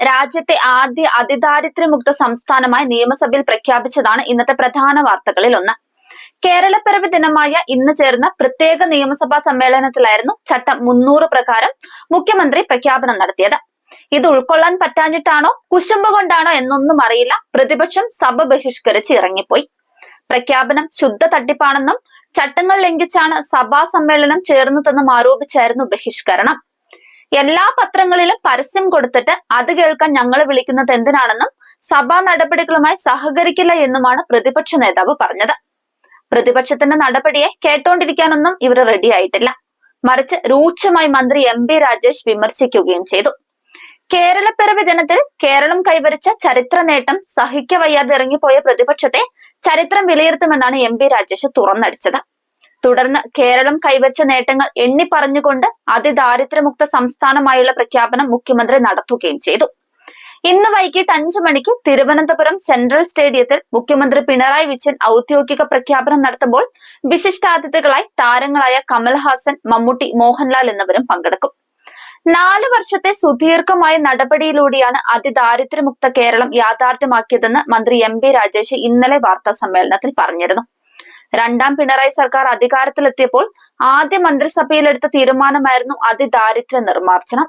രാജ്യത്തെ ആദ്യ അതിദാരിദ്ര്യമുക്ത സംസ്ഥാനമായി നിയമസഭയിൽ പ്രഖ്യാപിച്ചതാണ് ഇന്നത്തെ പ്രധാന വാർത്തകളിൽ ഒന്ന്. കേരളപ്പിറവി ദിനമായ ഇന്ന് ചേർന്ന പ്രത്യേക നിയമസഭാ സമ്മേളനത്തിലായിരുന്നു ചട്ടം മുന്നൂറ് പ്രകാരം മുഖ്യമന്ത്രി പ്രഖ്യാപനം നടത്തിയത്. ഇത് ഉൾക്കൊള്ളാൻ പറ്റാഞ്ഞിട്ടാണോ കുശുമ്പ് കൊണ്ടാണോ എന്നൊന്നും അറിയില്ല പ്രതിപക്ഷം സഭ ബഹിഷ്കരിച്ച് ഇറങ്ങിപ്പോയി. പ്രഖ്യാപനം ശുദ്ധ തട്ടിപ്പാണെന്നും ചട്ടങ്ങൾ ലംഘിച്ചാണ് സഭാ സമ്മേളനം ചേർന്നതെന്നും ആരോപിച്ചായിരുന്നു ബഹിഷ്കരണം. എല്ലാ പത്രങ്ങളിലും പരസ്യം കൊടുത്തിട്ട് അത് കേൾക്കാൻ ഞങ്ങൾ വിളിക്കുന്നത് എന്തിനാണെന്നും സഭാ നടപടികളുമായി സഹകരിക്കില്ല എന്നുമാണ് പ്രതിപക്ഷ നേതാവ് പറഞ്ഞത്. പ്രതിപക്ഷത്തിന്റെ നടപടിയെ കേട്ടോണ്ടിരിക്കാനൊന്നും ഇവർ റെഡിയായിട്ടില്ല മറിച്ച് രൂക്ഷമായി മന്ത്രി എം ബി രാജേഷ് വിമർശിക്കുകയും ചെയ്തു. കേരളപ്പിറവി ദിനത്തിൽ കേരളം കൈവരിച്ച ചരിത്ര നേട്ടം സഹിക്കവയ്യാതെ ഇറങ്ങിപ്പോയ പ്രതിപക്ഷത്തെ ചരിത്രം വിലയിരുത്തുമെന്നാണ് എം പി രാജേഷ് തുറന്നടിച്ചത്. തുടർന്ന് കേരളം കൈവരിച്ച നേട്ടങ്ങൾ എണ്ണി പറഞ്ഞുകൊണ്ട് അതിദാരിദ്ര്യമുക്ത സംസ്ഥാനമായുള്ള പ്രഖ്യാപനം മുഖ്യമന്ത്രി നടത്തുകയും ചെയ്തു. ഇന്ന് വൈകിട്ട് അഞ്ചു മണിക്ക് തിരുവനന്തപുരം സെൻട്രൽ സ്റ്റേഡിയത്തിൽ മുഖ്യമന്ത്രി പിണറായി വിജയൻ ഔദ്യോഗിക പ്രഖ്യാപനം നടത്തുമ്പോൾ വിശിഷ്ടാതിഥികളായി താരങ്ങളായ കമൽഹാസൻ മമ്മൂട്ടി മോഹൻലാൽ എന്നിവരും പങ്കെടുക്കും. നാല് വർഷത്തെ സുദീർഘമായ നടപടിയിലൂടെയാണ് അതിദാരിദ്ര്യമുക്ത കേരളം യാഥാർത്ഥ്യമാക്കിയതെന്ന് മന്ത്രി എം പി രാജേഷ് ഇന്നലെ വാർത്താ സമ്മേളനത്തിൽ പറഞ്ഞിരുന്നു. രണ്ടാം പിണറായി സർക്കാർ അധികാരത്തിലെത്തിയപ്പോൾ ആദ്യ മന്ത്രിസഭയിലെടുത്ത തീരുമാനമായിരുന്നു അതിദാരിദ്ര്യ നിർമ്മാർജനം.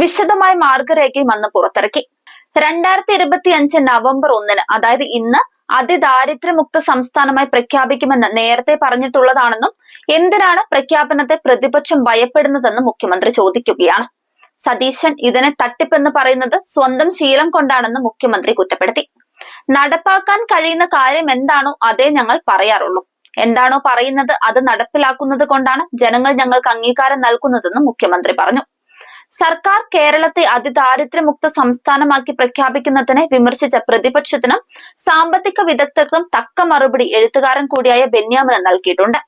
വിശദമായ മാർഗരേഖയും അന്ന് പുറത്തിറക്കി. രണ്ടായിരത്തി ഇരുപത്തി അഞ്ച് നവംബർ ഒന്നിന് അതായത് ഇന്ന് അതിദാരിദ്ര്യമുക്ത സംസ്ഥാനമായി പ്രഖ്യാപിക്കുമെന്ന് നേരത്തെ പറഞ്ഞിട്ടുള്ളതാണെന്നും എന്തിനാണ് പ്രഖ്യാപനത്തെ പ്രതിപക്ഷം ഭയപ്പെടുന്നതെന്നും മുഖ്യമന്ത്രി ചോദിക്കുകയാണ്. സതീശൻ ഇതിനെ തട്ടിപ്പെന്ന് പറയുന്നത് സ്വന്തം ശീലം കൊണ്ടാണെന്ന് മുഖ്യമന്ത്രി കുറ്റപ്പെടുത്തി. നടപ്പാക്കാൻ കഴിയുന്ന കാര്യം എന്താണോ അതേ ഞങ്ങൾ പറയാറുള്ളൂ. എന്താണോ പറയുന്നത് അത് നടപ്പിലാക്കുന്നത് കൊണ്ടാണ് ജനങ്ങൾ ഞങ്ങൾക്ക് അംഗീകാരം നൽകുന്നതെന്ന് മുഖ്യമന്ത്രി പറഞ്ഞു. സർക്കാർ കേരളത്തെ അതിദാരിദ്ര്യമുക്ത സംസ്ഥാനമാക്കി പ്രഖ്യാപിക്കുന്നതിനെ വിമർശിച്ച പ്രതിപക്ഷത്തിനും സാമ്പത്തിക വിദഗ്ധർക്കും തക്ക മറുപടി എഴുത്തുകാരൻ കൂടിയായ ബെന്യാമിന് നൽകിയിട്ടുണ്ട്.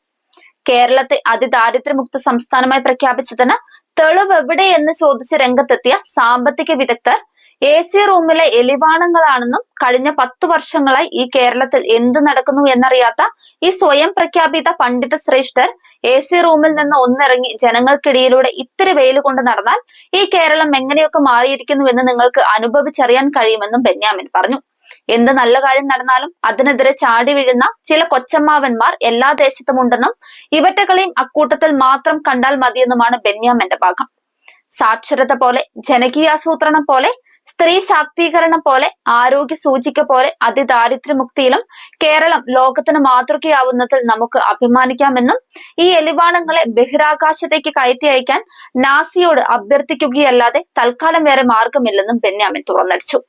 കേരളത്തെ അതിദാരിദ്ര്യമുക്ത സംസ്ഥാനമായി പ്രഖ്യാപിച്ചതിന് തെളിവ് എവിടെയെന്ന് ചോദിച്ച് രംഗത്തെത്തിയ സാമ്പത്തിക വിദഗ്ധർ എ സി റൂമിലെ എലിവാണങ്ങളാണെന്നും കഴിഞ്ഞ പത്തു വർഷങ്ങളായി ഈ കേരളത്തിൽ എന്ത് നടക്കുന്നു എന്നറിയാത്ത ഈ സ്വയം പ്രഖ്യാപിത പണ്ഡിത ശ്രേഷ്ഠർ എ സി റൂമിൽ നിന്ന് ഒന്നിറങ്ങി ജനങ്ങൾക്കിടയിലൂടെ ഇത്തിരി വെയിൽ കൊണ്ട് നടന്നാൽ ഈ കേരളം എങ്ങനെയൊക്കെ മാറിയിരിക്കുന്നു എന്ന് നിങ്ങൾക്ക് അനുഭവിച്ചറിയാൻ കഴിയുമെന്നും ബെന്യാമിൻ പറഞ്ഞു. എന്ത് നല്ല കാര്യം നടന്നാലും അതിനെതിരെ ചാടി വീഴുന്ന ചില കൊച്ചമ്മാവന്മാർ എല്ലാ ദേശത്തും ഉണ്ടെന്നും ഇവറ്റകളെയും അക്കൂട്ടത്തിൽ മാത്രം കണ്ടാൽ മതിയെന്നുമാണ് ബെന്യാമിന്റെ ഭാഗം. സാക്ഷരത പോലെ ജനകീയാസൂത്രണം പോലെ സ്ത്രീ ശാക്തീകരണം പോലെ ആരോഗ്യ സൂചിക പോലെ അതിദാരിദ്ര്യമുക്തിയിലും കേരളം ലോകത്തിന് മാതൃകയാവുന്നതിൽ നമുക്ക് അഭിമാനിക്കാമെന്നും ഈ എലിവാണങ്ങളെ ബഹിരാകാശത്തേക്ക് കയറ്റി അയക്കാൻ നാസിയോട് അഭ്യർത്ഥിക്കുകയല്ലാതെ തൽക്കാലം വേറെ മാർഗമില്ലെന്നും ബെന്യാമിൻ തുറന്നടിച്ചു.